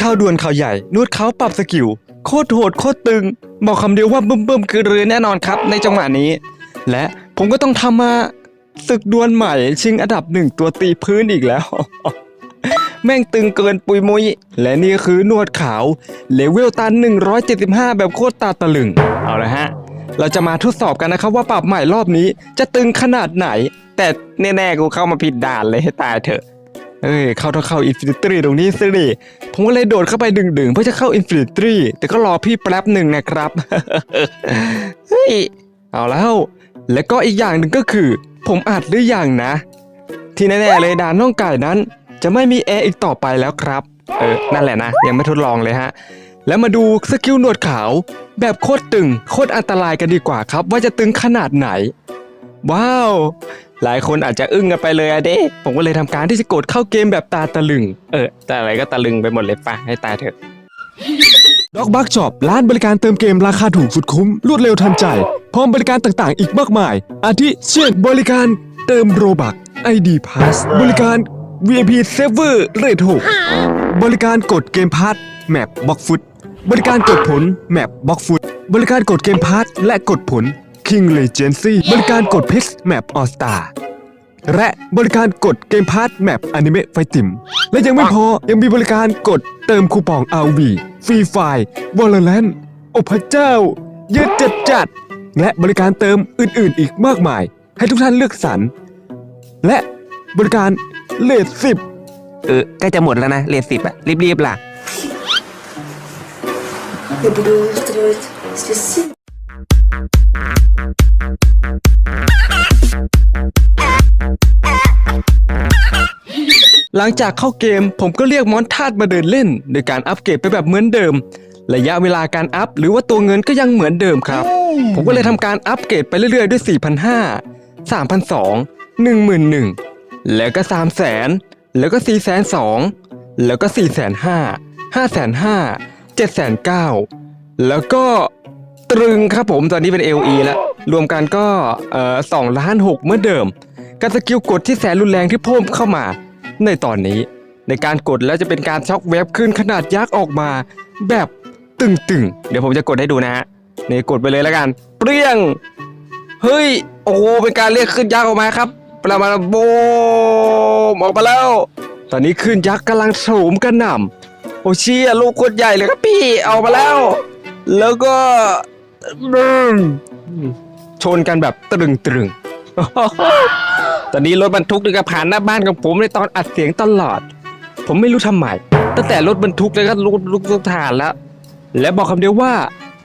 ข่าวด่วนข่าวใหญ่ นวดเขาปรับสกิล โคตรโหดโคตรตึง บอกคำเดียวว่าบึ้มบึ้มคือเรือแน่นอนครับในจังหวะนี้ และผมก็ต้องทำมาศึกดวลใหม่ ชิงอันดับหนึ่งตัวตีพื้นอีกแล้ว แม่งตึงเกินปุยมุย และนี่คือนวดขาว เลเวลตัน 175 แบบโคตรตาตะลึง เอาละฮะ เราจะมาทดสอบกันนะครับว่าปรับใหม่รอบนี้จะตึงขนาดไหน แต่แน่ๆกูเข้ามาผิดด่านเลยให้ตายเถอะ เอ้ยเข้าต้องเข้าอินฟินิตรีตรงนี้สิผมก็เลยโดดเข้าไปดึงๆเพื่อจะเข้าอินฟินิตรีแต่ก็รอพี่แป๊บหนึ่งนะครับเฮ้ยเอาแล้วและก็อีกอย่างหนึ่งก็คือ ผมอัดหรือยังนะ ที่แน่ๆเลยดานน้องไก่นั้น จะไม่มีแอร์อีกต่อไปแล้วครับ เออนั่นแหละนะ ยังไม่ทดลองเลยฮะ แล้วมาดูสกิลหนวดขาว แบบโคตรตึงโคตรอันตรายกันดีกว่าครับ ว่าจะตึงขนาดไหน ว้าว หลายคนอาจจะอึ้งกันไปเลยอะเด้ผมก็เลยทำการที่จะกดเข้าเกมแบบตาตะลึง เออ แต่อะไรก็ตะลึงไปหมดเลยปะให้ตายเถอะด็อกบักช็อปร้านบริการเติมเกมราคาถูกสุดคุ้ม รวดเร็วทันใจ พร้อมบริการต่างๆ อีกมากมาย อาทิเช่นบริการเติมโรบัก ID Pass บริการ VIP Server เรท6บริการกดเกมพาร์ทแมปบล็อกฟุตบริการกดผลแมปบล็อกฟุตบริการกดเกมพาร์ทและกดผล King Legacy บริการกดพิกแมปออสตาและบริการกดเกมพาร์ทแมปอนิเมะไฟติม และยังไม่พอยังมีบริการกดเติมคูปอง RV ฟรีไฟวอลเลนโอพระเจ้า เยอะจัดจัด และบริการเติมอื่นๆอีกมากมาย ให้ทุกท่านเลือกสรร และบริการเลทสิบเออใกล้จะหมดแล้วนะเลทสิบอะรีบๆล่ะ หลังจากเข้าเกมผมก็เรียกมอนทาดมาเดินเล่น โดยการอัปเกรดไปแบบเหมือนเดิม ระยะเวลาการอัพหรือว่าตัวเงินก็ยังเหมือนเดิมครับ ผมก็เลยทำการอัปเกรดไปเรื่อยๆด้วย 4,500 3,200 11,000 แล้วก็ 300,000 แล้วก็ 402,000แล้วก็ 405,000 505,000 709,000แล้วก็ ตรึงครับผมตอนนี้เป็น LE แล้ว รวมกันก็เอ่อ2ล้าน6เมื่อเดิม การสกิลกดที่แสนรุนแรงที่เพิ่มเข้ามา ในตอนนี้ ในการกดแล้วจะเป็นการช็อกเวฟขึ้นขนาดยักษ์ออกมา แบบตึงๆ เดี๋ยวผมจะกดให้ดูนะฮะนี่กดไปเลยแล้วกัน เปรี้ยง เฮ้ย โอ้โหเป็นการเรียกขึ้นยักษ์ออกมาครับประมาณโบมออกมาแล้ว ตอนนี้ขึ้นยักษ์กำลังโฉมกระหน่ำโอเชียลูกโคตรใหญ่เลยครับพี่ออกมาแล้ว แล้วก็ อืมชนกันแบบตรึงๆตอนนี้รถบรรทุกนี่ก็ผ่านหน้าบ้านของผมในตอนอัดเสียงตลอด ผมไม่รู้ทำไมตั้งแต่รถบรรทุกแล้วก็ลุกลุกลุกฐานแล้ว และบอกคำเดียวว่า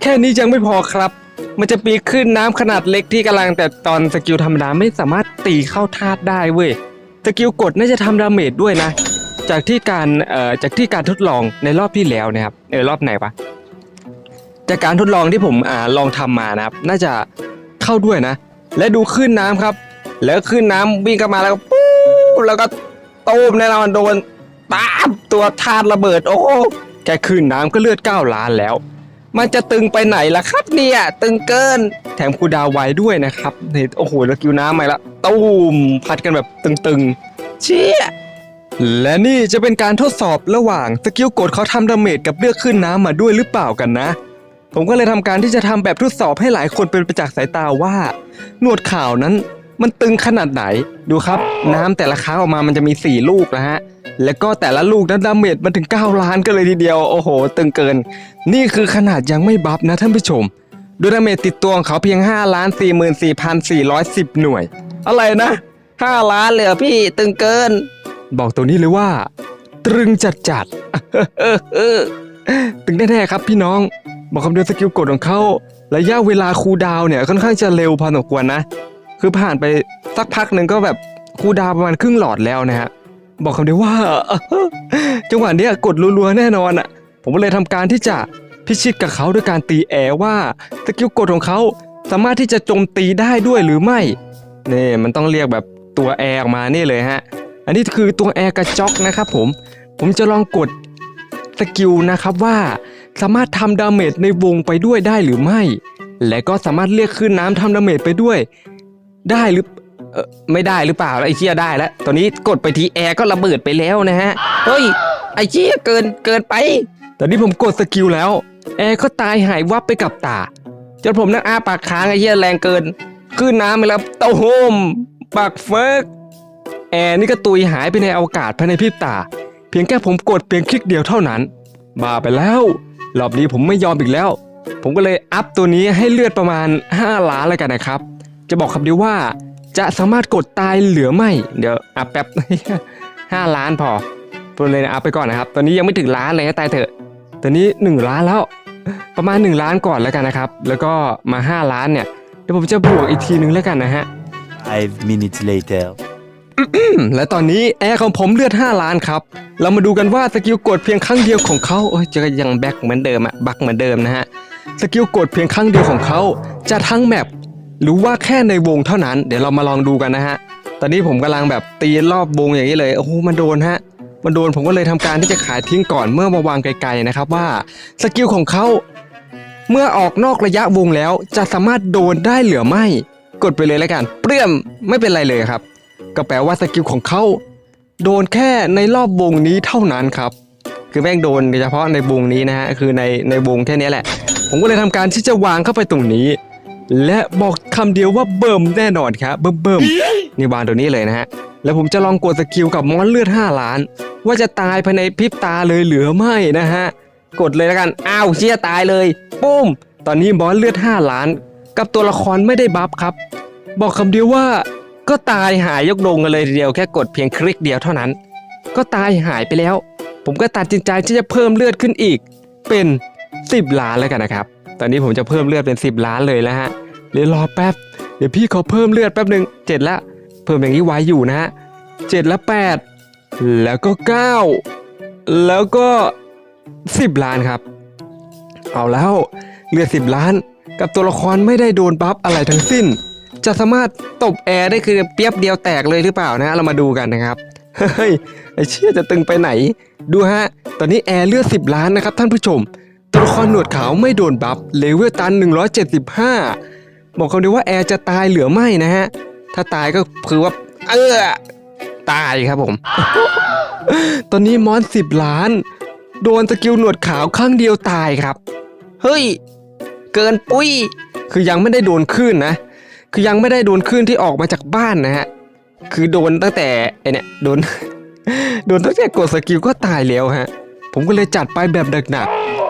แค่นี้ยังไม่พอครับ มันจะปีขึ้นน้ำขนาดเล็กที่กำลังแต่ตอนสกิลธรรมดาไม่สามารถตีเข้าธาตุได้เว้ยสกิลกดน่าจะทำดาเมจด้วยนะ จากที่การเอ่อจากที่การทดลองในรอบที่แล้วนะครับเออรอบไหนวะ จากการทดลองที่ผมอ่าลองทำมานะครับ น่าจะเข้าด้วยนะ และดูขึ้นน้ำครับ แล้วขึ้นน้ำวิ่งเข้ามาแล้วก็ปู๊บแล้วก็ตูมแน่นอนโดนตามตัวธาตุระเบิด โอ้โหแค่ขึ้นน้ำก็เลือดเก้าล้านแล้ว มันจะตึงไปไหนล่ะครับเนี่ยตึงเกินแถมคูดาวไวด้วยนะครับนี่โอ้โหแล้วกิวน้ำมาแล้วตูมพัดกันแบบตึงๆ เชี่ยและนี่จะเป็นการทดสอบระหว่างสกิลกดเขาทำดาเมจกับเลือกขึ้นน้ำมาด้วยหรือเปล่ากันนะ ผมก็เลยทำการที่จะทำแบบทดสอบให้หลายคนเป็นประจักษ์สายตาว่า หนวดข่าวนั้นมันตึงขนาดไหน ดูครับ น้ำแต่ละครั้งออกมามันจะมี 4 ลูกนะฮะ แล้วก็แต่ละลูกนั้นดาเมจมันถึง 9 ล้านกันเลยทีเดียว โอ้โห ตึงเกิน นี่คือขนาดยังไม่บัฟนะท่านผู้ชม ดูดาเมจติดตัวของเขาเพียง 5 ล้าน 44,410 หน่วย อะไรนะ 5 ล้านเลยอพี่ตึงเกิน บอกตัวนี้เลยว่า ตรึงจัดจัดตึงแน่ๆครับพี่น้อง บอกคำเดียวสกิลกดของเขาระยะเวลาคูดาวเนี่ยค่อนข้างจะเร็วพอสมควรนะ คือผ่านไปสักพักหนึ่งก็แบบคูดาวประมาณครึ่งหลอดแล้วนะฮะบอกคำเดียวว่า จังหวะนี้กดรัวๆแน่นอนอะ ผมก็เลยทำการที่จะพิชิตกับเขาด้วยการตีแอร์ว่าสกิลกดของเขาสามารถที่จะโจมตีได้ด้วยหรือไม่นี่มันต้องเรียกแบบตัวแอร์ออกมานี่เลยฮะ อันนี้คือตัวแอร์กระจอกนะครับผม ผมจะลองกด สกิลนะครับว่าสามารถทำดาเมจในวงไปด้วยได้หรือไม่ และก็สามารถเรียกขึ้นน้ำทำดาเมจไปด้วย ได้หรือเออไม่ได้หรือเปล่าแล้วไอ้เชี่ยได้แล้วตอนนี้กดไปทีแอร์ก็ระเบิดไปแล้วนะฮะเฮ้ยไอ้เชี่ยเกินเกินไป ตอนนี้ผมกดสกิลแล้ว แอร์ก็ตายหายวับไปกับตาจนผมนั่งอ้าปากค้างไอ้เชี่ยแรงเกิน ขึ้นน้ำไปแล้วเต้าโฮมปักเฟิกแอร์นี่ก็ตุยหายไปในอวกาศภายในพริบตา เพียงแค่ผมกดเพียงคลิกเดียวเท่านั้น บ้าไปแล้วรอบนี้ผมไม่ยอมอีกแล้ว ผมก็เลยอัพตัวนี้ให้เลือดประมาณ 5 ล้านแล้วกันนะครับ จะบอกคำเดียวว่า จะสามารถกดตายเหลือไม่ เดี๋ยวอัพแป๊บ 5 ล้านพอตัวเลยอัพไปก่อนนะครับ ตอนนี้ยังไม่ถึงล้านเลยให้ตายเถอะตอนนี้ 1 ล้านแล้ว ประมาณ 1 ล้านก่อนแล้วกันนะครับ แล้วก็มา 5 ล้านเนี่ยเดี๋ยวผมจะบวกอีกทีนึงแล้วกันนะฮะ Five minutes later. และตอนนี้แอร์ของผมเลือด 5 ล้านครับ เรามาดูกันว่าสกิลกดเพียงครั้งเดียวของเขาโอ้ยจะยังแบ็กเหมือนเดิมอะบักเหมือนเดิมนะฮะ สกิลกดเพียงครั้งเดียวของเขาจะทั้งแมปหรือว่าแค่ในวงเท่านั้น เดี๋ยวเรามาลองดูกันนะฮะ ตอนนี้ผมกำลังแบบตีรอบวงอย่างนี้เลย โอ้โห มันโดนฮะ มันโดนผมก็เลยทำการที่จะขายทิ้งก่อนเมื่อมาวางไกลๆนะครับว่าสกิลของเขาเมื่อออกนอกระยะวงแล้วจะสามารถโดนได้เหลือไม่ กดไปเลยแล้วกัน เปรี้ยมไม่เป็นไรเลยครับ ก็แปลว่าสกิลของเขาโดนแค่ในรอบวงนี้เท่านั้นครับ คือแม่งโดนเฉพาะในวงนี้นะฮะคือในในวงแค่นี้แหละ ผมก็เลยทำการที่จะวางเข้าไปตรงนี้ และบอกคำเดียวว่าเบิ่มแน่นอนครับเบิ่มเบิ่มนี่วางตรงนี้เลยนะฮะแล้วผมจะลองกดสกิลกับมอนเลือด 5 ล้าน ว่าจะตายภายในพริบตาเลยเหลือไม่นะฮะกดเลยแล้วกันอ้าวเชี่ยตายเลยปุ้มตอนนี้มอนเลือด 5 ล้าน กับตัวละครไม่ได้บัฟครับ บอกคำเดียวว่า ก็ตายหายยกดงกันเลยทีเดียวแค่กดเพียงคลิกเดียวเท่านั้น ก็ตายหายไปแล้ว ผมก็ตัดสินใจที่จะเพิ่มเลือดขึ้นอีก เป็น 10 ล้านแล้วกันนะครับ ตอนนี้ผมจะเพิ่มเลือดเป็น 10 ล้านเลยแล้วฮะเดี๋ยวรอแป๊บ เดี๋ยวพี่ขอเพิ่มเลือดแป๊บหนึ่งเจ็ดละเพิ่มอย่างนี้ไว้อยู่นะฮะเจ็ดละแปดแล้วก็เก้าแล้วก็10ล้านครับ เอาแล้วเลือด10ล้านกับตัวละครไม่ได้โดนบัฟอะไรทั้งสิ้น จะสามารถตบแอร์ได้คือเปียบเดียวแตกเลยหรือเปล่านะ เรามาดูกันนะครับ เฮ้ยไอเชี่ยจะตึงไปไหน ดูฮะ ตอนนี้แอร์เลือด10 ล้านนะครับท่านผู้ชม ตัวละครหนวดขาวไม่โดนบัฟเลเวลตัน 175 บอกคำเดียวว่าแอร์จะตายเหลือไม่นะฮะ ถ้าตายก็คือว่า เออตายครับผม ตอนนี้มอน 10 ล้าน โดนสกิลหนวดขาวข้างเดียวตายครับ เฮ้ย เกินปุ้ย คือยังไม่ได้โดนคลื่นนะ คือยังไม่ได้โดนคลื่นที่ออกมาจากบ้านนะฮะ คือโดนตั้งแต่ไอเนี่ยโดน โดนตั้งแต่กดสกิลก็ตายแล้วฮะ ผมก็เลยจัดไปแบบหนัก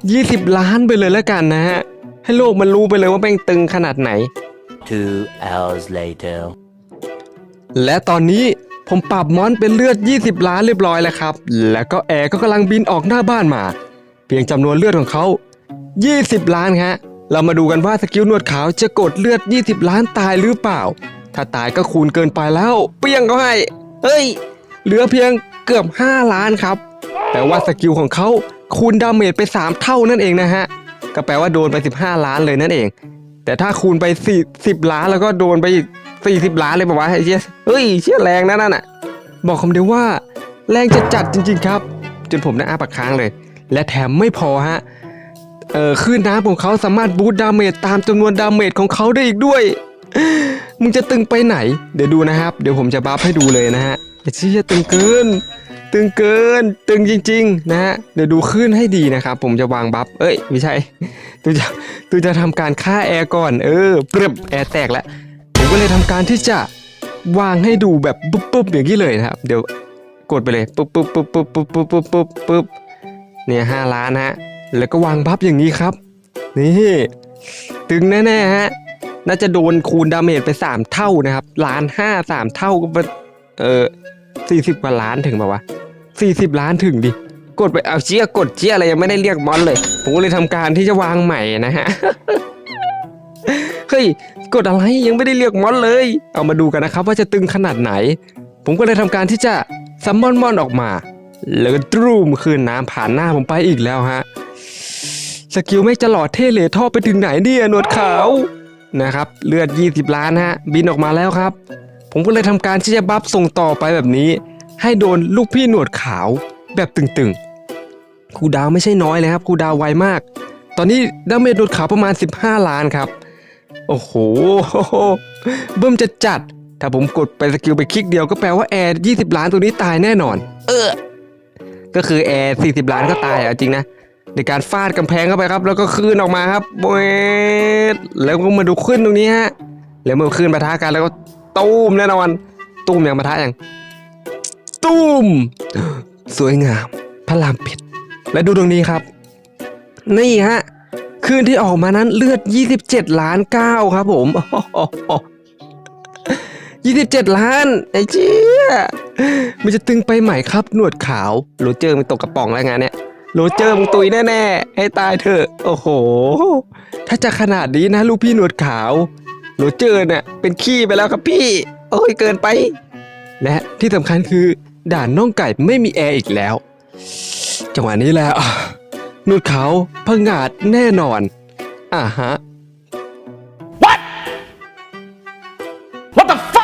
ๆ20ล้านไปเลยแล้วกันนะฮะ ให้โลกมันรู้ไปเลยว่าแม่งตึงขนาดไหน Two hours later. และตอนนี้ผมปรับมอนเป็นเลือด 20 ล้านเรียบร้อยแล้วครับ แล้วก็แอร์ก็กำลังบินออกหน้าบ้านมา เพียงจำนวนเลือดของเขา 20 ล้านฮะ เรามาดูกันว่าสกิลหนวดขาวจะกดเลือด 20 ล้านตายหรือเปล่า ถ้าตายก็คูณเกินไปแล้ว เปี้ยงเขาให้ เฮ้ย เหลือเพียงเกือบ 5 ล้านครับแต่ว่าสกิลของเขาคูณดาเมจไป 3 เท่านั่นเองนะฮะ ก็แปลว่าโดนไป 15 ล้านเลยนั่นเอง แต่ถ้าคูณไป40ล้านแล้วก็โดนไปอีก40 ล้านเลยบอกว่าไอ้เชี่ยเฮ้ยเชี่ยแรงนะนั่นน่ะ บอกคำเดียวว่า แรงจะจัดจริง ๆ ครับ จนผมได้อาปากค้างเลย และแถมไม่พอฮะ เออคลื่นน้ำของเขาสามารถบูตดาเมจตามจำนวนดาเมจของเขาได้อีกด้วย มึงจะตึงไปไหน เดี๋ยวดูนะครับ เดี๋ยวผมจะบัฟให้ดูเลยนะฮะไอ้ชี่ยตึงเกิน ตึงเกิน ตึงจริง ๆ นะฮะ เดี๋ยวดูคลื่นให้ดีนะครับ ผมจะวางบัฟ เอ้ย ไม่ใช่ ตูจะ ตูจะทำการฆ่าแอร์ก่อน เออ เปรึบแอร์แตกแล้ว ผมก็เลยทำการที่จะวางให้ดูแบบปุ๊บปุ๊บอย่างนี้เลยนะครับ เดี๋ยวกดไปเลยปุ๊บปุ๊บปุ๊บปุ๊บปุ๊บปุ๊บปุ๊บปุ๊บเนี่ยห้าล้านฮะ แล้วก็วางบัฟอย่างนี้ครับ นี่ตึงแน่ๆฮะน่าจะโดนคูณดาเมจไป 3 เท่านะครับล้านห้าสามเท่าก็เป็นเออสี่สิบกว่าล้านถึงป่าวะสี่สิบล้านถึงดิกดไปเอาเชี่ยกดเชี่ยอะไรยังไม่ได้เรียกมอนเลย ผมก็เลยทำการที่จะวางใหม่นะฮะเฮ้ยกดอะไรยังไม่ได้เรียกมอนเลย เอามาดูกันนะครับว่าจะตึงขนาดไหน ผมก็เลยทำการที่จะซัมมอนมอนออกมา แล้วก็ตรูมคืนน้ำผ่านหน้าผมไปอีกแล้วฮะ สกิลไม่งจะหล่อเท่เหลท่อไปถึงไหนเนี่ยหนวดขาวนะครับ เลือด 20 ล้านฮะ บินออกมาแล้วครับ ผมก็เลยทำการที่จะบัฟส่งต่อไปแบบนี้ ให้โดนลูกพี่หนวดขาวแบบตึงๆครูดาวไม่ใช่น้อยเลยครับครูดาวไวมาก ตอนนี้ดาเมจหนวดขาวประมาณ 15 ล้านครับ โอ้โหเบิ่มจะจัด ถ้าผมกดไปสกิลไปคลิกเดียวก็แปลว่าแอร์20 ล้านตัวนี้ตายแน่นอน เออก็คือแอร์40 ล้านก็ตายอะจริงนะ ในการฟาดกำแพงเข้าไปครับ แล้วก็คลื่นออกมาครับเวดแล้วก็มาดูขึ้นตรงนี้ฮะแล้วเมื่อคลื่นปะทะกันแล้วก็ตูมแน่นอนตูมอย่างปะทะอย่างตูมสวยงามพระรามเป็ดและดูตรงนี้ครับ นี่ฮะคลื่นที่ออกมานั้นเลือด 27 ล้าน9ครับผม27ล้านไอ้เจี๊ยมันจะตึงไปไหมครับ หนวดขาวโรเจอร์มันตกกระป๋องแล้วงานเนี้ย โรเจอร์มึงตุยแน่ๆ ให้ตายเถอะ โอ้โห ถ้าจะขนาดนี้นะลูกพี่หนวดขาว โรเจอร์เนี่ยเป็นขี้ไปแล้วครับพี่ โอ้ยเกินไป และที่สำคัญคือ ด่านน่องไก่ไม่มีแอร์อีกแล้ว จังหวะนี้แหล้วหนวดขาวพังงาดแน่นอน อ่าฮะ